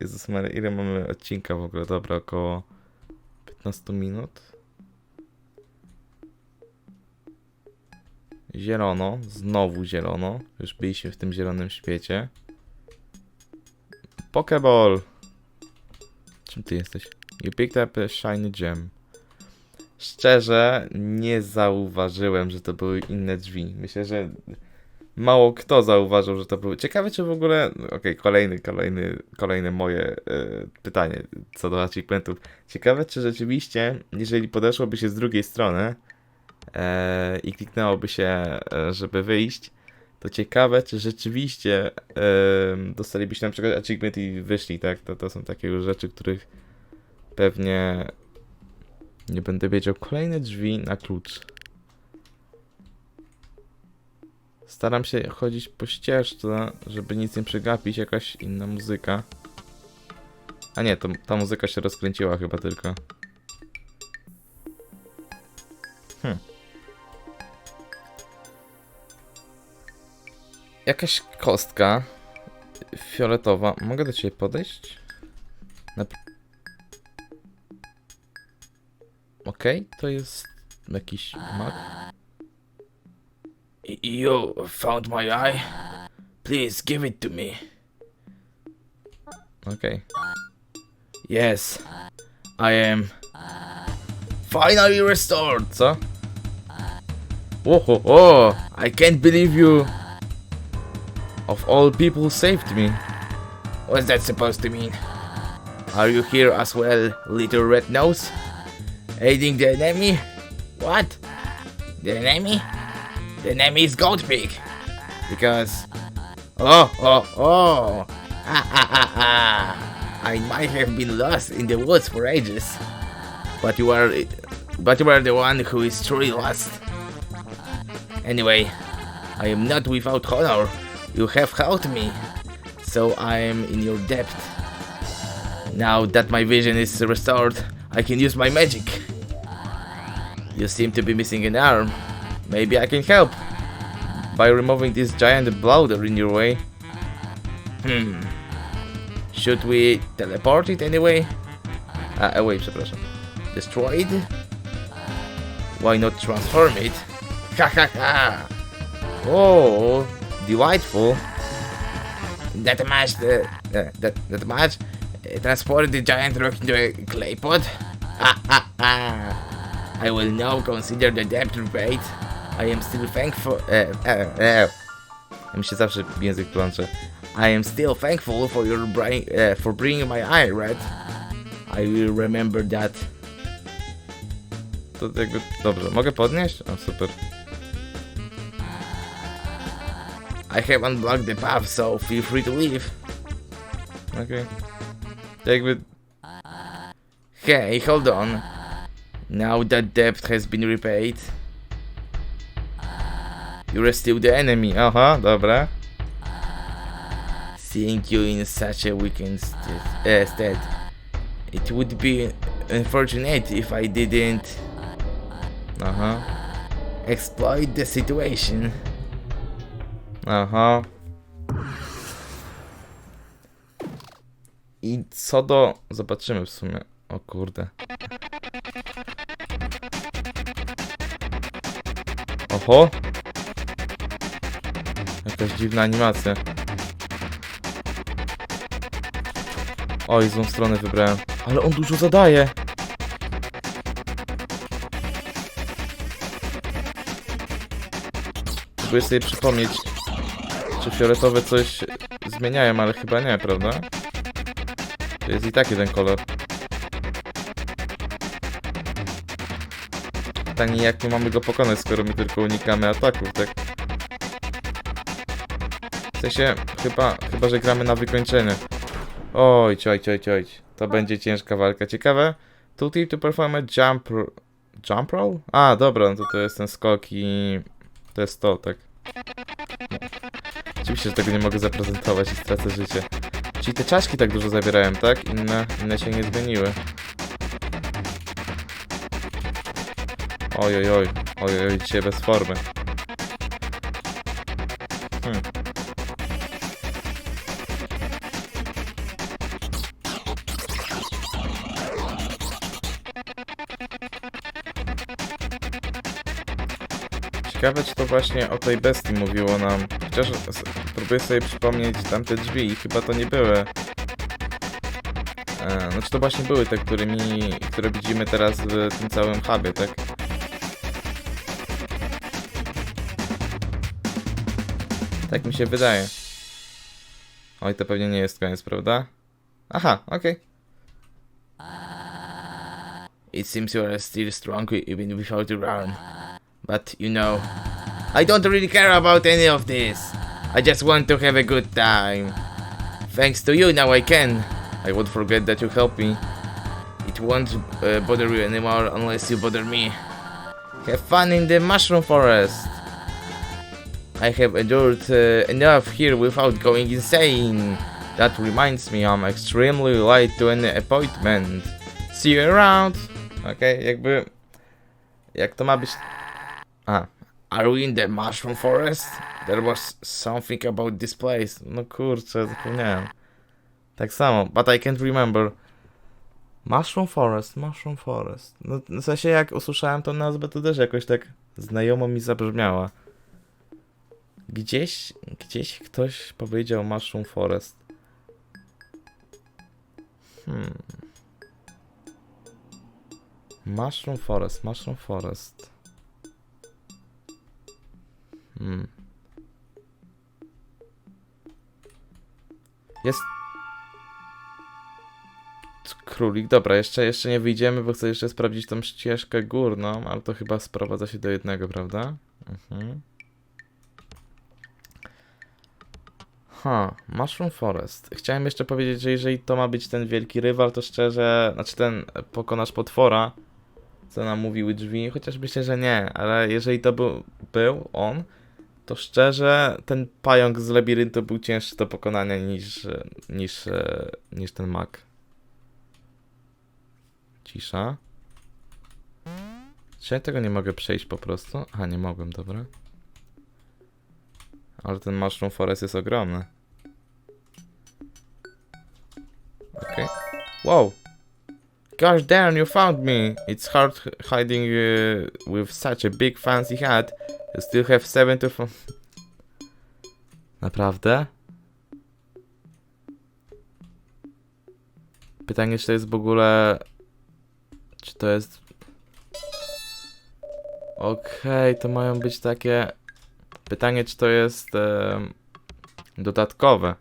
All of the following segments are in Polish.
Jezus Maria, ile mamy odcinka w ogóle? Dobra, około 15 minut. Zielono, znowu zielono. Już byliśmy w tym zielonym świecie. Pokeball! Czym ty jesteś? You picked up a shiny gem. Szczerze, nie zauważyłem, że to były inne drzwi. Myślę, że mało kto zauważył, że to były. Ciekawe, czy w ogóle. Okej, kolejny, kolejny, kolejne moje e, pytanie co do achievementów. Ciekawe, czy rzeczywiście, jeżeli podeszłoby się z drugiej strony e, i kliknęłoby się, e, żeby wyjść, to ciekawe, czy rzeczywiście e, dostalibyście na przykład achievement i wyszli, tak? To, to są takie już rzeczy, których pewnie nie będę wiedział. Kolejne drzwi na klucz. Staram się chodzić po ścieżce, żeby nic nie przegapić. Jakaś inna muzyka. A nie, to, ta muzyka się rozkręciła chyba tylko. Hm. Jakaś kostka fioletowa. Mogę do ciebie podejść? Na... Okej, to jest jakiś mak. You found my eye? Please give it to me. Okay. Yes, I am finally restored. Co? Oho, o! I can't believe you. Of all people saved me. What's that supposed to mean? Are you here as well, little red nose? Aiding the enemy? What? The enemy? The name is Gold Pig. Because. Oh, oh, oh! Ah, ah, ah, ah! I might have been lost in the woods for ages. But you are. But you are the one who is truly lost. Anyway, I am not without honor. You have helped me, so I am in your debt. Now that my vision is restored, I can use my magic. You seem to be missing an arm. Maybe I can help. By removing this giant boulder in your way. Hmm. Should we teleport it anyway? A, away, przepraszam. Destroy it? Why not transform it? Ha ha ha! Oh, delightful. That match, the, uh, that, that uh, transported the giant rock into a clay pot? Ha ha ha! I will now consider the debt repaid. I am still thankful. Uh, uh, uh, Mi się zawsze język plącze. I am still thankful for your bring, uh, for bringing my eye red. I will remember that. To jakby, dobrze, mogę podnieść? O, super. I have unblocked the path, so feel free to leave. Okej. Jakby, Hey, hold on. Now that debt has been repaid, you're still the enemy. aha, dobra. Seeing you in such a weakened uh, state, it would be unfortunate if I didn't Aha, exploit the situation. aha. I co do... Zobaczymy w sumie. O kurde. Oho! Jakaś dziwna animacja. Oj, złą stronę wybrałem. Ale on dużo zadaje. Próbuję sobie przypomnieć, czy fioletowe coś zmieniają, ale chyba nie, prawda? To jest i tak jeden kolor. Pytanie, jak my mamy go pokonać, skoro my tylko unikamy ataków, tak? Sensie, chyba, chyba, że gramy na wykończenie. Oj, oj, oj, oj. To będzie ciężka walka. Ciekawe. Two tip to perform a jump... Jump roll? A, dobra, no to to jest ten skok i... To jest to, tak. Oczywiście, że tego nie mogę zaprezentować i stracę życie. Czyli te czaszki tak dużo zabierają, tak? Inne, inne się nie zmieniły. Oj, oj, oj. Oj, oj, dzisiaj bez formy. Ciekawe, czy to właśnie o tej bestii mówiło nam. Chociaż próbuję sobie przypomnieć tamte drzwi i chyba to nie były. E, no czy to właśnie były te, którymi, które widzimy teraz w tym całym hubie, tak? Tak mi się wydaje. Oj, to pewnie nie jest koniec, prawda? Aha, okej. It seems you are still strong even without your arm. But you know, I don't really care about any of this. I just want to have a good time. Thanks to you, now I can. I won't forget that you helped me. It won't uh, bother you anymore unless you bother me. Have fun in the mushroom forest. I have endured uh, enough here without going insane. That reminds me, I'm extremely late to an appointment. See you around. Okay, jakby... Jak to ma być... A, Are we in the mushroom forest? There was something about this place. no kurczę, zapomniałem. Tak samo, but I can't remember. Mushroom Forest, Mushroom Forest. No, w sensie jak usłyszałem tą nazwę, to też jakoś tak znajomo mi zabrzmiała. Gdzieś, gdzieś ktoś powiedział Mushroom Forest. Hmm. Mushroom Forest, Mushroom Forest. Hmm. Jest. Królik, dobra, jeszcze, jeszcze nie wyjdziemy, bo chcę jeszcze sprawdzić tą ścieżkę górną, ale to chyba sprowadza się do jednego, prawda? Mhm. Ha, Mushroom Forest. Chciałem jeszcze powiedzieć, że jeżeli to ma być ten wielki rywal, to szczerze, znaczy ten pokonasz potwora, co nam mówiły drzwi, chociaż myślę, że nie, ale jeżeli to był, był on, to szczerze ten pająk z labiryntu był cięższy do pokonania niż, niż, niż ten mak. Cisza. Czy ja tego nie mogę przejść po prostu? Aha, nie mogłem, dobra. Ale ten Mushroom Forest jest ogromny. Okej. Wow! Gosh damn, you found me! It's hard hiding uh, with such a big fancy hat. Still have seven to f- Naprawdę? Pytanie, czy to jest w ogóle... Czy to jest... Okej, to mają być takie... Pytanie, czy to jest... dodatkowe.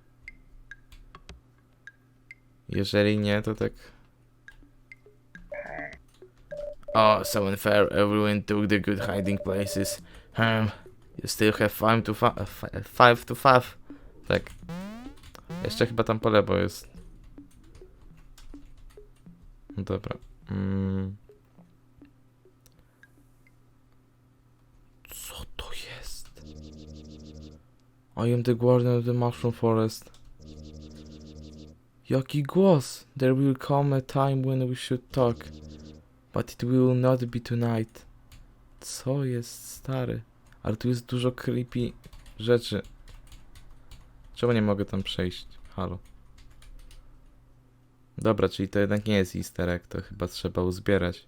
Jeżeli nie, to tak... Oh, so unfair. Everyone took the good hiding places. Hmm. You still have five to five, five to five. Tak. Jeszcze chyba tam po lewo jest. Dobra. Mm. Co to jest? I am the guardian of the mushroom forest. Jaki głos? There will come a time when we should talk. But it will not be tonight. Co jest stary? Ale tu jest dużo creepy rzeczy. Czemu nie mogę tam przejść? Halo. Dobra, czyli to jednak nie jest easter egg, to chyba trzeba uzbierać.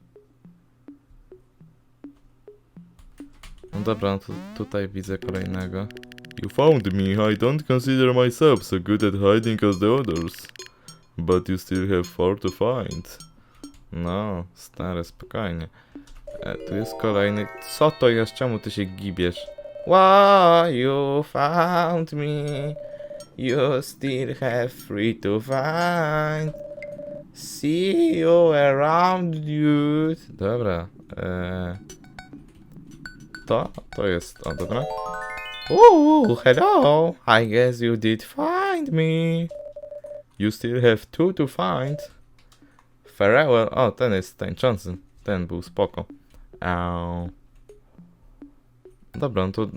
No dobra, no to tutaj widzę kolejnego. You found me. I don't consider myself so good at hiding as the others. But you still have far to find. No, stare, spokojnie. E, tu jest kolejny. Co to jest? Czemu ty się gibiesz? Why you found me? You still have free to find. See you around you. Dobra. E... To? To jest. O, dobra. Ooh, hello. I guess you did find me. You still have two to find. Farewell. O, ten jest tańczący. Ten był spoko. Au. Dobra, no to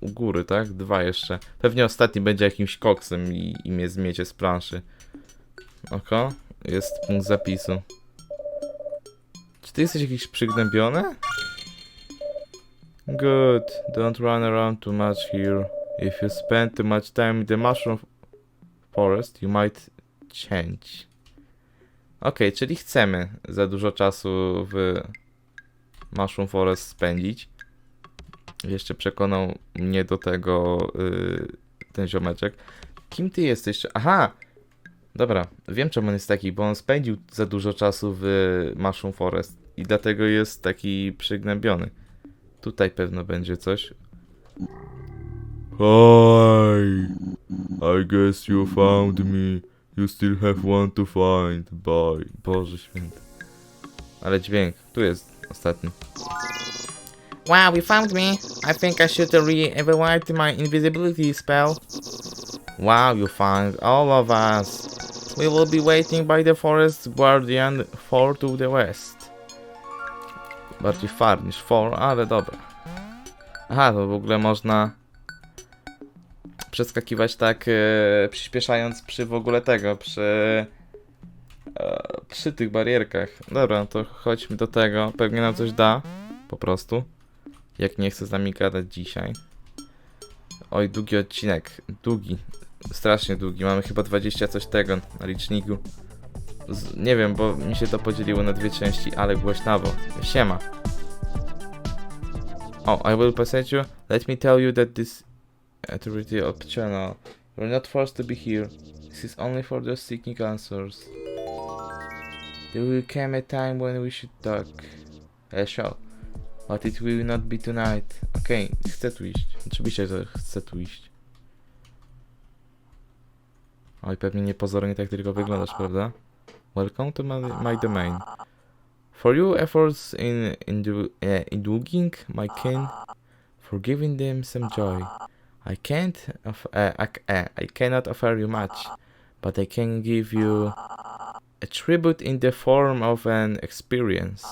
u góry, tak? Dwa jeszcze. Pewnie ostatni będzie jakimś koksem i, i mnie zmiecie z planszy. Oko, jest punkt zapisu. Czy ty jesteś jakiś przygnębiony? Good. Don't run around too much here. If you spend too much time in the mushroom forest, you might change. Okej, czyli chcemy za dużo czasu w Mushroom Forest spędzić. Jeszcze przekonał mnie do tego y, ten ziomeczek. Kim ty jesteś? Aha! Dobra, wiem czemu on jest taki, bo on spędził za dużo czasu w Mushroom Forest i dlatego jest taki przygnębiony. Tutaj pewno będzie coś. Hi! I guess you found me. You still have one to find. Bye. Boże święty. Ale dźwięk. Tu jest ostatni. Wow, you found me. I think I should re-evaluate my invisibility spell. Wow, you found all of us. We will be waiting by the forest guardian far to the west. Bardziej far niż for, ale dobra. Aha, to w ogóle można przeskakiwać tak, e, przyspieszając przy w ogóle tego, przy e, przy tych barierkach. Dobra, to chodźmy do tego. Pewnie nam coś da, po prostu. Jak nie chce z nami gadać dzisiaj. Oj, długi odcinek. Długi. Strasznie długi. Mamy chyba 20 coś tego na liczniku. Z, nie wiem, bo mi się to podzieliło na dwie części, ale głośnawo. Siema. Oh, I will passage you. Let me tell you that this authority of channel. You're not forced to be here. This is only for those seeking answers. There will come a time when we should talk. I shall. But it will not be tonight. Okej, chcę tu iść. Oczywiście, że chcę tu iść. Oj, pewnie niepozornie tak tylko wyglądasz, prawda? Welcome to my, my domain. For your efforts in indu- uh, indulging my kin, for giving them some joy, I can't, uh, I, uh, I cannot offer you much, but I can give you a tribute in the form of an experience.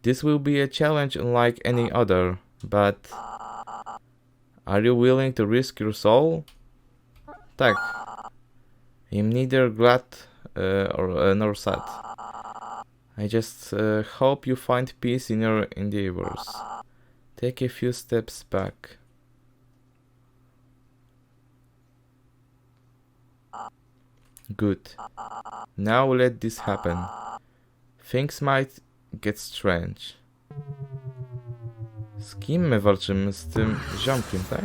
This will be a challenge unlike any other, but are you willing to risk your soul? Tak. I'm neither glad uh, or uh, nor sad. I just uh, hope you find peace in your endeavors. Take a few steps back. Good. Now let this happen. Things might get strange. Z kim my walczymy? Z tym ziomkiem, tak?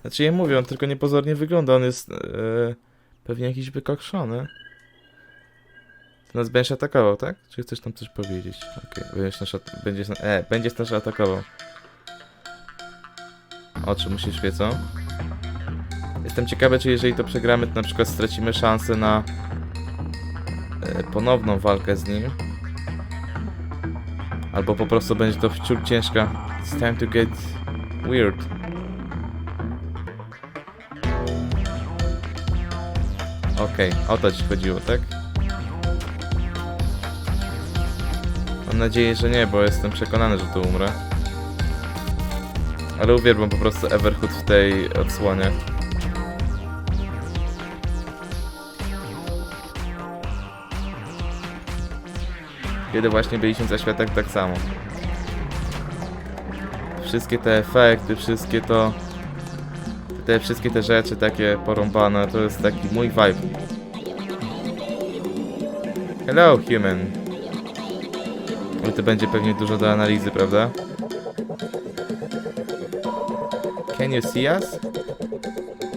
Znaczy ja mówię, on tylko niepozornie wygląda, on jest e, pewnie jakiś wykokszony. To nas będziesz atakował, tak? Czy chcesz tam coś powiedzieć? Okej, będziesz nas, będziesz, e, będziesz nas atakował. Oczy mu się świecą. Jestem ciekawy, czy jeżeli to przegramy, to na przykład stracimy szansę na e, ponowną walkę z nim. Albo po prostu będzie to wciąż ciężka. It's time to get weird. Okej, o to ci chodziło, tak? Mam nadzieję, że nie, bo jestem przekonany, że tu umrę. Ale uwielbiam po prostu Everhood w tej odsłonie. Kiedy właśnie byliśmy za światek tak samo. Wszystkie te efekty, wszystkie to... Te wszystkie te rzeczy takie porąbane, to jest taki mój vibe. Hello, human. Ale to będzie pewnie dużo do analizy, prawda? Can you see us?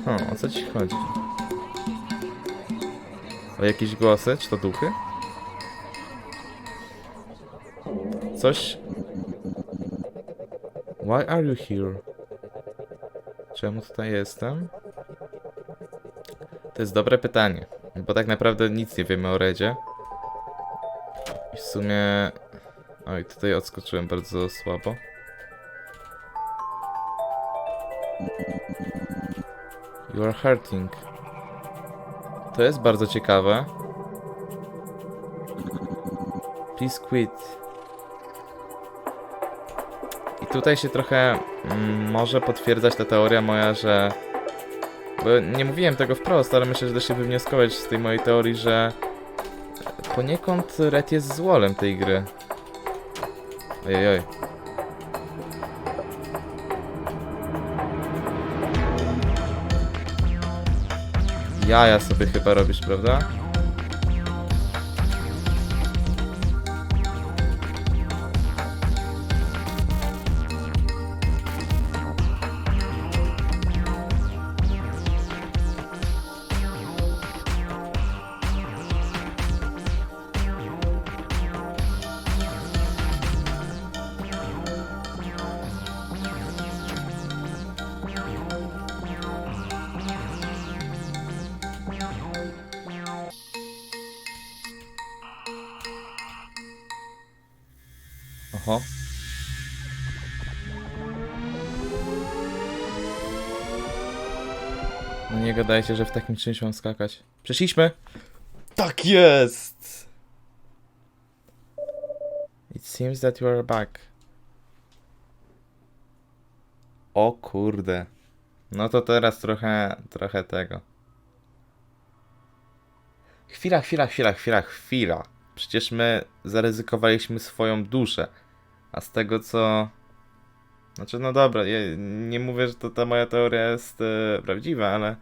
O, o co ci chodzi? O jakieś głosy? Czy to duchy? Coś... Why are you here? Czemu tutaj jestem? To jest dobre pytanie, bo tak naprawdę nic nie wiemy o Redzie. I w sumie... Oj, tutaj odskoczyłem bardzo słabo. You are hurting. To jest bardzo ciekawe. Please quit. Tutaj się trochę mm, może potwierdzać ta teoria moja, że. Bo nie mówiłem tego wprost, ale myślę, że da się wywnioskować z tej mojej teorii, że poniekąd Red jest złolem tej gry. Ojej. Jaja sobie chyba robisz, prawda? Oho. No nie gadajcie, że w takim czymś mam skakać. Przeszliśmy! Tak jest! It seems that you are back. O kurde. No to teraz trochę, trochę tego. Chwila, chwila, chwila, chwila, chwila. Przecież my zaryzykowaliśmy swoją duszę. A z tego co. Znaczy, no dobra, ja nie mówię, że to ta moja teoria jest e, prawdziwa, ale.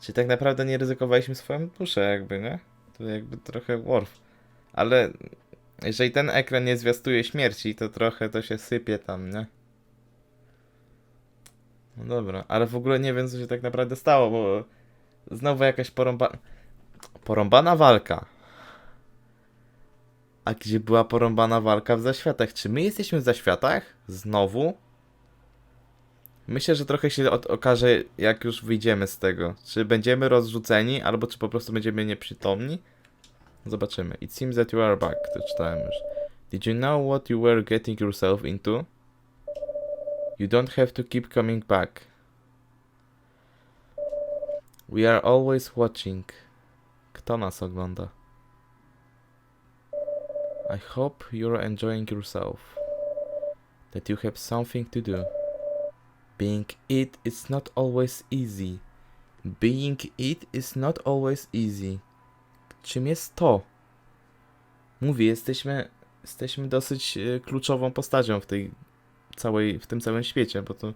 Czy tak naprawdę nie ryzykowaliśmy swoją duszę, jakby, nie? To jakby trochę worf. Ale jeżeli ten ekran nie zwiastuje śmierci, to trochę to się sypie tam, nie? No dobra, ale w ogóle nie wiem, co się tak naprawdę stało, bo znowu jakaś porąba... porąbana walka. A gdzie była porąbana walka w zaświatach? Czy my jesteśmy w zaświatach? Znowu? Myślę, że trochę się okaże, jak już wyjdziemy z tego. Czy będziemy rozrzuceni, albo czy po prostu będziemy nieprzytomni? Zobaczymy. It seems that you are back. To czytałem już. Did you know what you were getting yourself into? You don't have to keep coming back. We are always watching. Kto nas ogląda? I hope you're enjoying yourself. That you have something to do. Being it is not always easy. Being it is not always easy. Czym jest to? Mówię, jesteśmy, jesteśmy dosyć e, kluczową postacią w tej całej, w tym całym świecie, bo to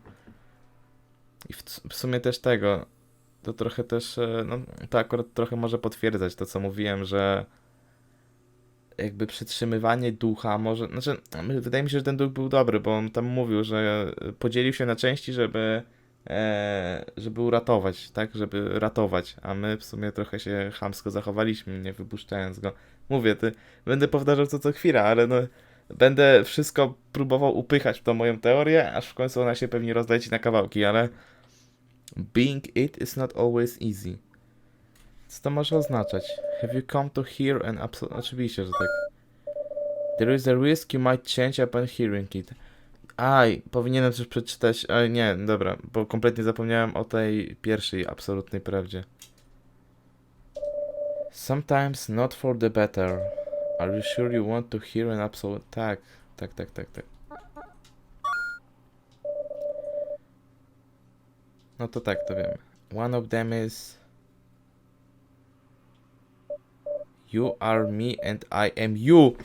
i w, w sumie też tego, to trochę też, e, no to akurat trochę może potwierdzać to, co mówiłem, że jakby przytrzymywanie ducha może, znaczy wydaje mi się, że ten duch był dobry, bo on tam mówił, że podzielił się na części, żeby e, żeby uratować, tak, żeby ratować, a my w sumie trochę się chamsko zachowaliśmy, nie wypuszczając go. Mówię, ty, będę powtarzał to co chwila, ale no będę wszystko próbował upychać w tą moją teorię, aż w końcu ona się pewnie rozleci na kawałki, ale being it is not always easy. Co to może oznaczać? Have you come to hear an absolute... Oczywiście, że tak. There is a risk you might change upon hearing it. Aj, powinienem też przeczytać... Ale nie, dobra, bo kompletnie zapomniałem o tej pierwszej absolutnej prawdzie. Sometimes not for the better. Are you sure you want to hear an absolute... Tak, tak, tak, tak, tak. No to tak, to wiemy. One of them is... You are me and I am you.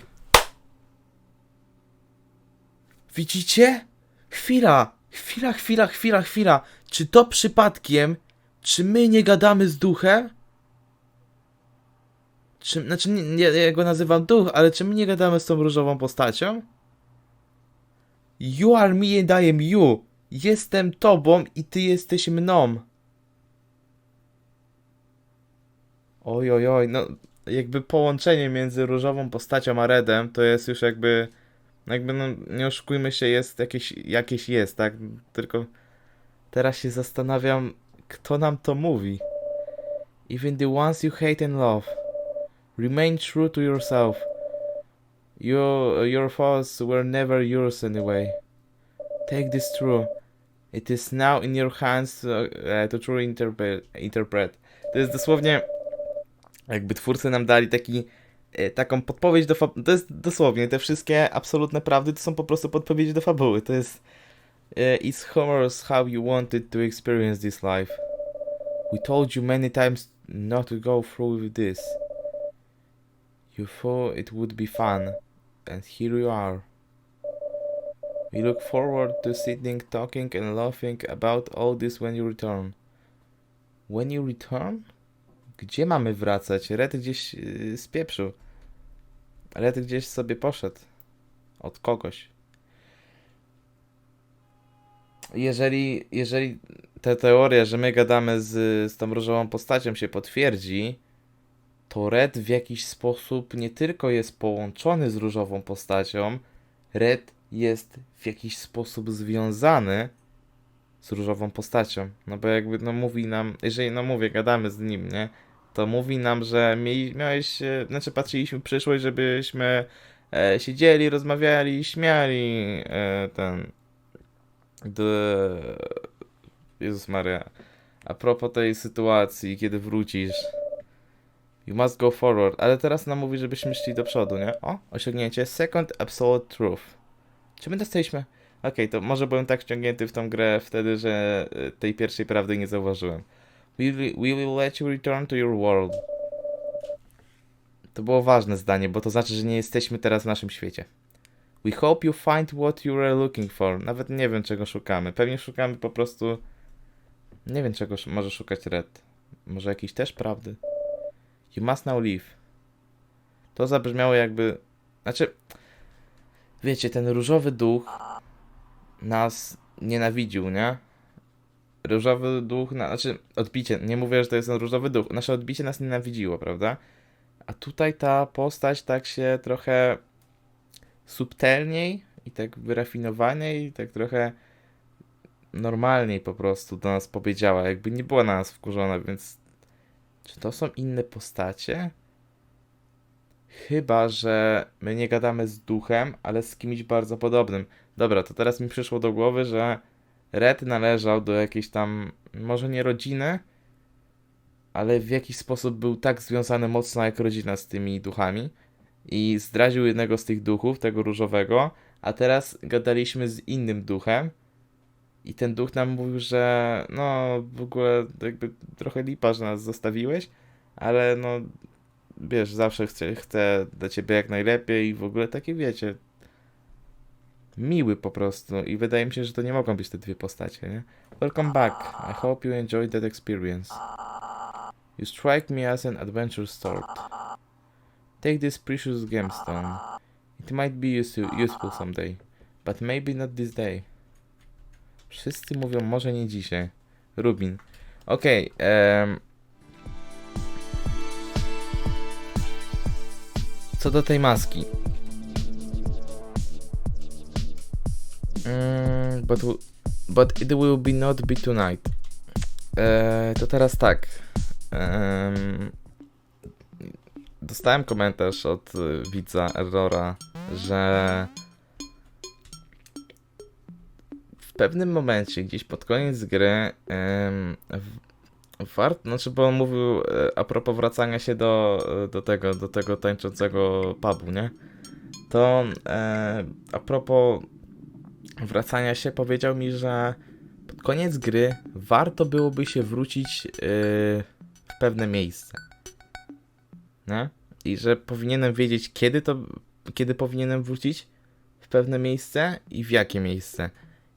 Widzicie? Chwila, chwila, chwila, chwila, chwila. Czy to przypadkiem, czy my nie gadamy z duchem? Czy, znaczy, nie, ja go nazywam duch, ale czy my nie gadamy z tą różową postacią? You are me and I am you. Jestem tobą i ty jesteś mną. Oj, oj, oj, no jakby połączenie między różową postacią a Redem to jest już jakby, jakby no nie oszukujmy się, jest jakieś, jakieś jest, tak? Tylko teraz się zastanawiam, kto nam to mówi. Even the ones you hate and love. Remain true to yourself. Your, your thoughts were never yours anyway. Take this true. It is now in your hands uh, uh, to truly interpret. To jest dosłownie jakby twórcy nam dali taki, e, taką podpowiedź do fabuły. To jest dosłownie, te wszystkie absolutne prawdy to są po prostu podpowiedzi do fabuły. To jest e, It's humorous how you wanted to experience this life. We told you many times not to go through with this. You thought it would be fun, and here you are. We look forward to sitting, talking, and laughing about all this when you return. When you return? Gdzie mamy wracać? Red gdzieś yy, spieprzył. Red gdzieś sobie poszedł. Od kogoś. Jeżeli, jeżeli ta teoria, że my gadamy z, z tą różową postacią się potwierdzi, to Red w jakiś sposób nie tylko jest połączony z różową postacią, Red jest w jakiś sposób związany z różową postacią. No bo jakby no mówi nam, jeżeli no mówię, gadamy z nim, nie? To mówi nam, że miałeś, e, znaczy patrzyliśmy w przyszłość, żebyśmy e, siedzieli, rozmawiali, śmiali, e, ten... D... Jezus Maria. A propos tej sytuacji, kiedy wrócisz. You must go forward. Ale teraz nam mówi, żebyśmy szli do przodu, nie? O, osiągnięcie. Second absolute truth. Czy my dostaliśmy... Okej, to może byłem tak wciągnięty w tą grę wtedy, że e, tej pierwszej prawdy nie zauważyłem. We will, we will let you return to your world. To było ważne zdanie, bo to znaczy, że nie jesteśmy teraz w naszym świecie. We hope you find what you are looking for. Nawet nie wiem, czego szukamy. Pewnie szukamy po prostu... Nie wiem, czego może szukać Red. Może jakiejś też prawdy. You must now leave. To zabrzmiało jakby... Znaczy... Wiecie, ten różowy duch nas nienawidził, nie? Różowy duch, na, znaczy odbicie, nie mówię, że to jest ten różowy duch, nasze odbicie nas nienawidziło, prawda? A tutaj ta postać tak się trochę subtelniej i tak wyrafinowaniej, i tak trochę normalniej po prostu do nas powiedziała, jakby nie była na nas wkurzona, więc czy to są inne postacie? Chyba, że my nie gadamy z duchem, ale z kimś bardzo podobnym. Dobra, to teraz mi przyszło do głowy, że Red należał do jakiejś tam, może nie rodziny, ale w jakiś sposób był tak związany mocno jak rodzina z tymi duchami i zdradził jednego z tych duchów, tego różowego, a teraz gadaliśmy z innym duchem i ten duch nam mówił, że no w ogóle jakby trochę lipa, że nas zostawiłeś, ale no wiesz, zawsze chcę, chcę dla ciebie jak najlepiej i w ogóle takie wiecie, miły po prostu i wydaje mi się, że to nie mogą być te dwie postacie, nie? Welcome back. I hope you enjoyed that experience. You strike me as an adventure sword. Take this precious gemstone. It might be use- useful someday, but maybe not this day. Wszyscy mówią może nie dzisiaj. Rubin. Okej, em, Co do tej maski. But, but it will be not be tonight. Eee, to teraz tak. Em, dostałem komentarz od y, widza Errora, że w pewnym momencie, gdzieś pod koniec gry, em, w, wart, znaczy, bo on mówił e, a propos wracania się do, e, do tego, do tego tańczącego pubu, nie? To e, a propos wracania się powiedział mi, że pod koniec gry warto byłoby się wrócić e, w pewne miejsce. Nie? I że powinienem wiedzieć, kiedy to, kiedy powinienem wrócić w pewne miejsce i w jakie miejsce.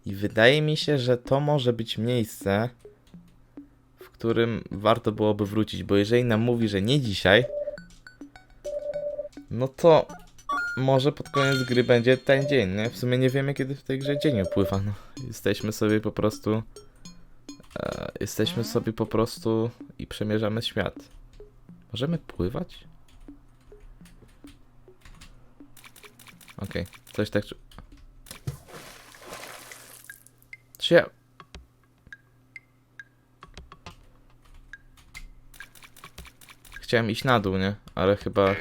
I wydaje mi się, że to może być miejsce, w którym warto byłoby wrócić, bo jeżeli nam mówi, że nie dzisiaj, no to może pod koniec gry będzie ten dzień, nie? W sumie nie wiemy, kiedy w tej grze dzień upływa, no. Jesteśmy sobie po prostu... E, jesteśmy sobie po prostu i przemierzamy świat. Możemy pływać? Okej, coś tak... Czy ja... Chciałem iść na dół, nie? Ale chyba...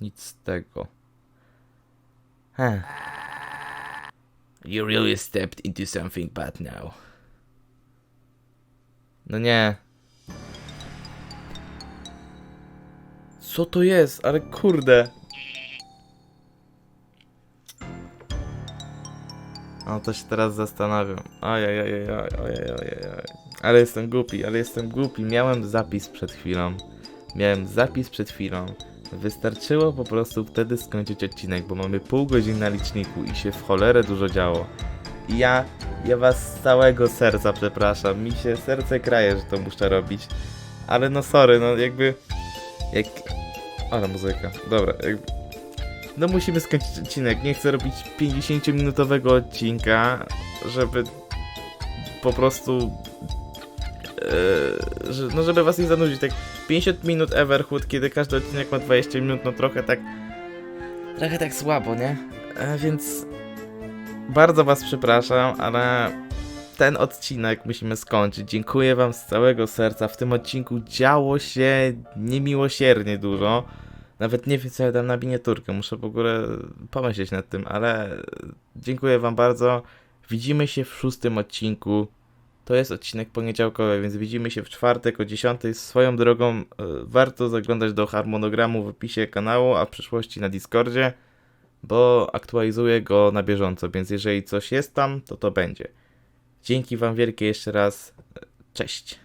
Nic z tego. Heh. You really stepped into something bad now. No nie. Co to jest? Ale kurde. O, to się teraz zastanawiam. Ajajajajaj, ajajajajaj. Ale jestem głupi, ale jestem głupi. Miałem zapis przed chwilą. Miałem zapis przed chwilą. Wystarczyło po prostu wtedy skończyć odcinek, bo mamy pół godziny na liczniku i się w cholerę dużo działo. I ja, ja was z całego serca przepraszam. Mi się serce kraje, że to muszę robić. Ale no sorry, no jakby... Jak... Ale muzyka. Dobra, jakby... No musimy skończyć odcinek. Nie chcę robić 50-minutowego odcinka, żeby po prostu... Yy, że, no żeby was nie zanudzić. Tak 50 minut Everhood, kiedy każdy odcinek ma 20 minut, no trochę tak... Trochę tak słabo, nie? E, więc... Bardzo was przepraszam, ale ten odcinek musimy skończyć. Dziękuję wam z całego serca. W tym odcinku działo się niemiłosiernie dużo. Nawet nie wiem, co ja dam na miniaturkę. Muszę w ogóle pomyśleć nad tym, ale dziękuję Wam bardzo. Widzimy się w szóstym odcinku. To jest odcinek poniedziałkowy, więc widzimy się w czwartek o 10. Swoją drogą e, warto zaglądać do harmonogramu w opisie kanału, a w przyszłości na Discordzie, bo aktualizuję go na bieżąco, więc jeżeli coś jest tam, to to będzie. Dzięki Wam wielkie jeszcze raz. Cześć.